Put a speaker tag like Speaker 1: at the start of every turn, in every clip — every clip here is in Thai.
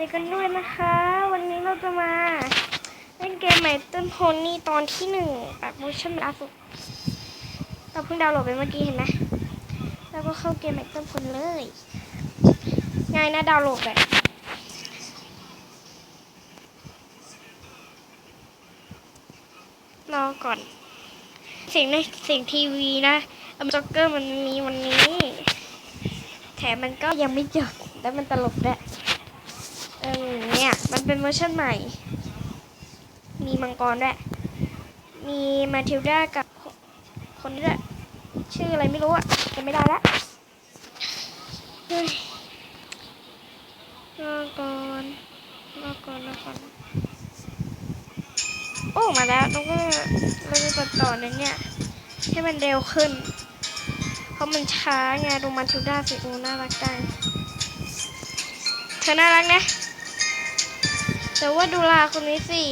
Speaker 1: ดีกันด้วยนะคะ วันนี้เราจะมาเล่นเกมใหม่ต้นโพนี่ตอนที่หนึ่งแบบเวอร์ชันล่าสุดเราเพิ่งดาวน์โหลดไปเมื่อกี้เห็นไหมแล้วก็เข้าเกมใหม่ต้นโพนเลยง่ายนะดาวน์โหลดแบบรอก่อน เสียงในเสียงทีวีนะอัมจ็อกเกอร์มันมีวันนี้ แถมมันก็ยังไม่จบแล้วมันตลกด้วย มันเป็นเวอร์ชันใหม่ มีมังกรด้วย มีมาทิลดากับคนนี้ด้วย ชื่ออะไรไม่รู้อะจำไม่ได้ละเฮ้ยรอก่อนรอก่อนรอก่อนโอ้ มาแล้วต้องก็เราจะตัดต่อนั้นเนี่ย ให้มันเร็วขึ้น เพราะมันช้าไงดูมาทิลด้าสิโอน่ารักจังเธอน่ารักนะ แต่ว่าดูลาคนนี้สิ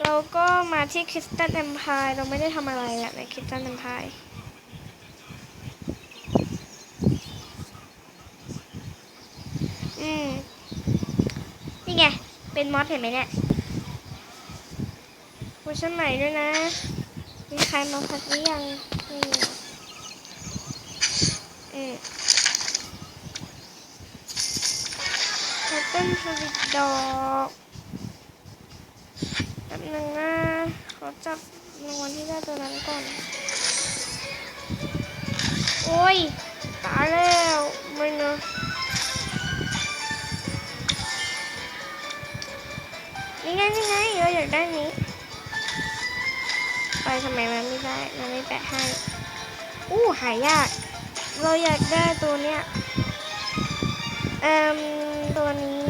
Speaker 1: เราก็มาที่คริสตันแอมพายเราไม่ได้ทำอะไรอะในคริสตันแอมพายอืม นี่ไง เป็นมอสเห็นไหมเนี่ยเวอร์ชันใหม่ด้วยนะ มีใครมาพักหรือยังนี่อื ตเติ้ลสวิตดอกแป๊บนึงนะขอจับรางวัลที่ได้ตัวนั้นก่อน โอ้ย ตายแล้วไม่นะนี่ไงนี่ไงเราอยากได้นี้ ไปทำไมมันไม่ได้ มันไม่แปะให้ อู้หายาก เราอยากได้ตัวเนี้ย อ่มตัวนี้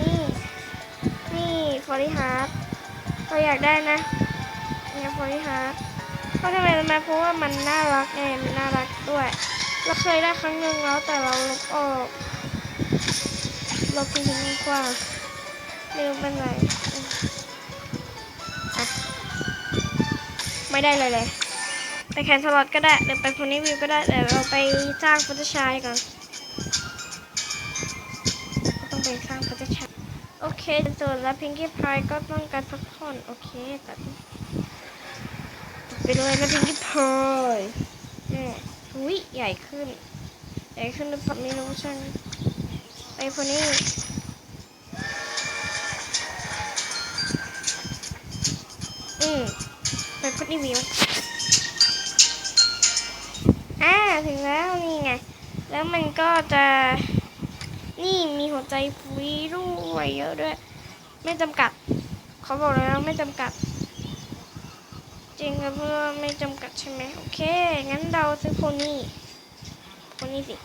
Speaker 1: นี่ฟอริฮาร์ดเราอยากได้นะเนี่ยฟอริฮาร์ดเพราะทำไมรู้ไมเพราะว่ามันน่ารักไงมันน่ารักด้วย เราเคยได้ครั้งหนึ่งแล้วแต่เราลบออกลบทิ้งดีกว่าไม่รู้เป็นไรอืมอะไม่ได้เลยเลยไปแคนสล็อตก็ได้หรือไปโพนี่วิวก็ได้เดี๋ยวเราไปจ้างฟุตชายก่อน ต้องไปสร้างพัฒนาโอเคส่วนและพิงกี้พายก็ต้องการพักผ่อนโอเคตัดไปเลยนะพิงกี้พายอืมอุ้ยใหญ่ขึ้น ใหญ่ขึ้นหรือเปล่าไม่รู้ช่างไปคนนี้อืมไปพอนี่วิวอ่าถึงแล้วนี่ไงแล้วมันก็จะ นี่มีหัวใจฟรีด้วยเยอะด้วย ไม่จำกัด เขาบอกเลยนะไม่จำกัด จริงครับเพื่อไม่จำกัดใช่ไหมโอเค งั้นเราซื้อโพนี่โพนี่สิ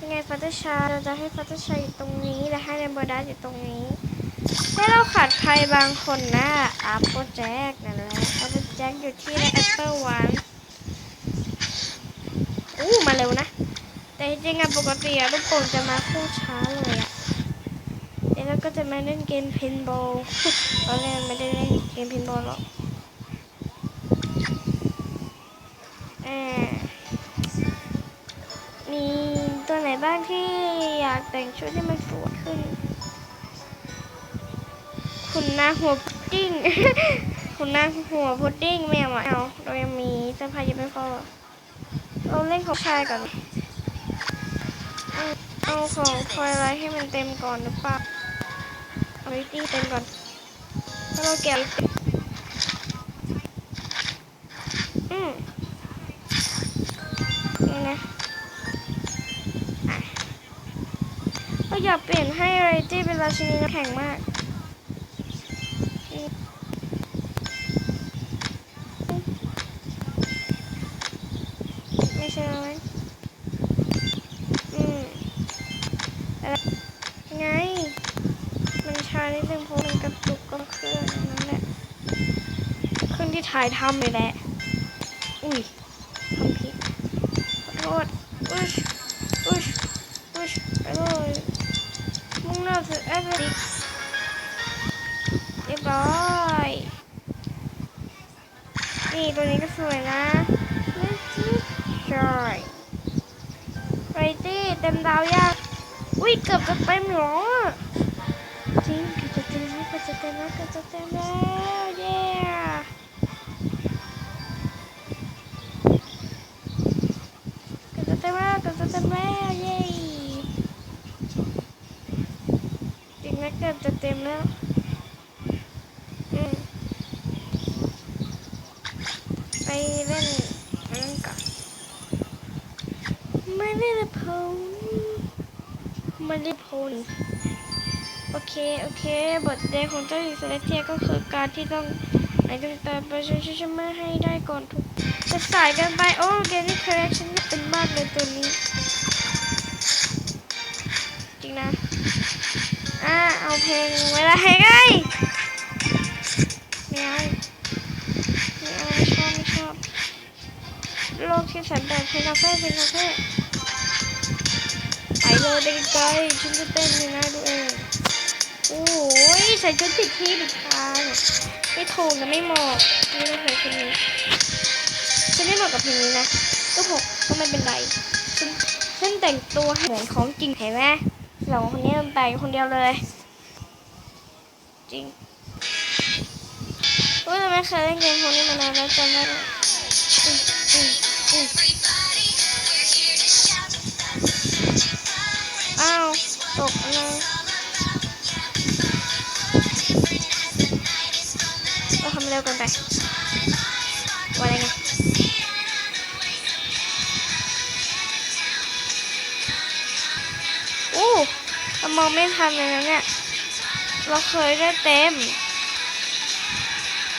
Speaker 1: ยังไงฟัตเตอร์ชาเราจะให้ฟัตเตอร์ชาอยู่ตรงนี้และให้เรนโบว์ดัสอยู่ตรงนี้ให้เราขาดใครบางคนนะอัปเปอร์แจ็คนั่นแหละอัปเปอร์แจ็คอยู่ที่แอปเปิลวันอู้มาเร็วนะ แต่จริงๆอะปกติอะลูกโป่งจะมาคู่ช้าเลยอะเดี๋ยวก็จะมาเล่นเกมเพนบอลตอนแรกไม่ได้เล่นเกมเพนบอลหรอกอ่ามีตัวไหนบ้างที่อยากแต่งชุดให้มันสวยขึ้น คุณน้าหัวพุดดิ้ง คุณน้าหัวพุดดิ้งไม่เอาอเอาเรายังมีเสื้อผ้ายังไม่พอเราเล่นของชายก่อน เอาของคอยไลท์ให้มันเต็มก่อนหรือเปล่าเอาลิตี้เต็มก่อนถ้าเราแกะอืมนี่นะอะเราอยากเปลี่ยนให้ไรตี้เป็นราชินีน้ำแข็งมากไม่ใช่ไหม อืมอะไรไง มันช้านิดนึงเพราะมันกระตุกก็เครื่องนั่นแหละเครื่อง ที่ถ่ายทำเลยแหละ อุ้ยทำผิดขอโทษอุ้ยอุ้ยอุ้ยไปเลยมุ่งหน้าสู่แอฟริกเรียบร้อยนี่ตัวนี้ก็สวยนะใช่ไรตี้เต็มดาวยากอุ้ยเกือบจะเต็มหรอจริงเกือบจะเต็มแล้วเกือบจะเต็มแล้วเกือบจะเต็มแล้ว จะเต็มแล้วเย้จริงนะเกือบจะเต็มแล้วไปเล่นอันนั้นก่อนไม่ได้ละพงไม่ได้พลโอเค โอเค บทเรียนของเจ้าหญิงเซเลเทียก็คือการที่ต้องไหนต้องตามประชุมชิมาให้ได้ก่อนทุกจะสายกันไป โอ้เกมนี้คอร์เรคชั่นเป็นมากเลยตัวนี้ จริงนะ อ่า เอาเพลงเวลาให้ไงไม่เอาไม่เอาไม่ชอบไม่ชอบโลกที่แสนแบบเพลงคาเฟ่เพลงคาเฟ่ไปเลยเด็กไกลฉันจะเต้นเลยนะดูเองโอ้ยใส่ชุดผิดที่ผิดทางไม่ถูกนะไม่เหมาะไม่ต้องใส่ชุดนี้ฉันไม่เหมาะกับเพลงนี้นะก็ผมก็ไม่เป็นไรฉันฉันแต่งตัวให้เหมือนของจริงเห็นไหม สองคนนี้มันแต่งคนเดียวเลย จริงว่าทำไมเคยเล่นเกมพวกนี้มานานแล้วจำได้ไหมอืมอืมอืมอ้าว ตกเลยเราทำเร็วกันไป มองไม่ทันเลยนะเนี่ย เราเคยได้เต็ม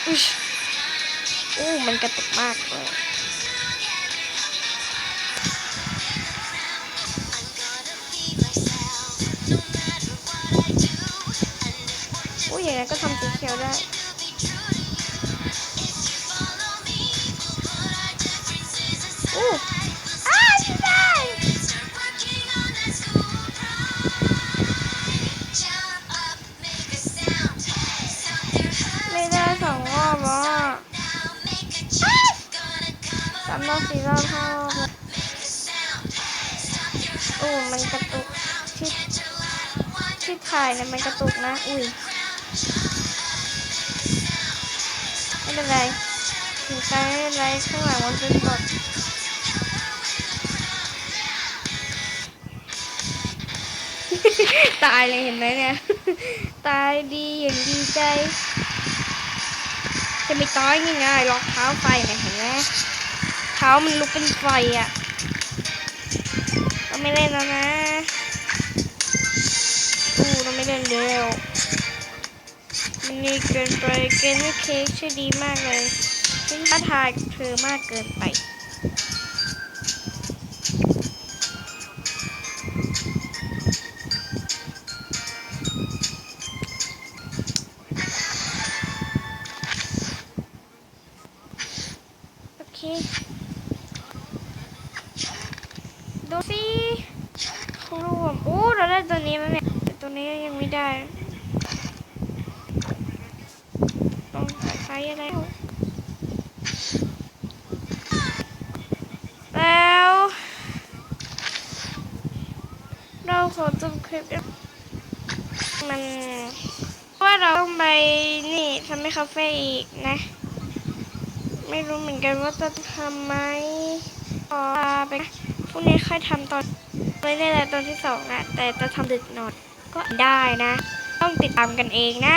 Speaker 1: อุ้ยอู้มันกระตุกมากเลยอู้อย่างนั้นก็ทำสีเขียวได้ามรอบสี่รอบห้ารอบโอ้มันกระตุกที่ที่ถ่ายเนี่ยมันกระตุกนะ อุ้ยไม่เป็นไรถึงใจไม่เป็นไรข้างหลังมันเป็นบอดตายเลยเห็นไหมเนี่ย ตายดีอย่างดีใจ จะไม่ตายง่ายๆหรอกเท้าไฟเนี่ยเห็นไหม ท้ามันลุกเป็นไฟอะเราไม่เล่นแล้วนะอู้เราไม่เล่นเดียวมันนี่เกินไปเกมนี้เค้กช่ดีมากเลยฉันท้าทายเธอมากเกินไปโอเค ดูสิเขารวมโอ้เรา ได้ตัวนี้แล้วเนี่ยแต่ตัวนี้ยังไม่ได้ต้องใช้อะไรแล้ว เราขอจบคลิปมันว่าเราต้องไปนี่ทำให้คาเฟ่อีกนะ ไม่รู้เหมือนกันว่าจะทำไหมขอลาไป พรุ่งนี้ค่อยทำตอนไม่ได้แล้วตอนที่สองอะแต่จะทำดึกหน่อยก็ได้นะ ต้องติดตามกันเองนะ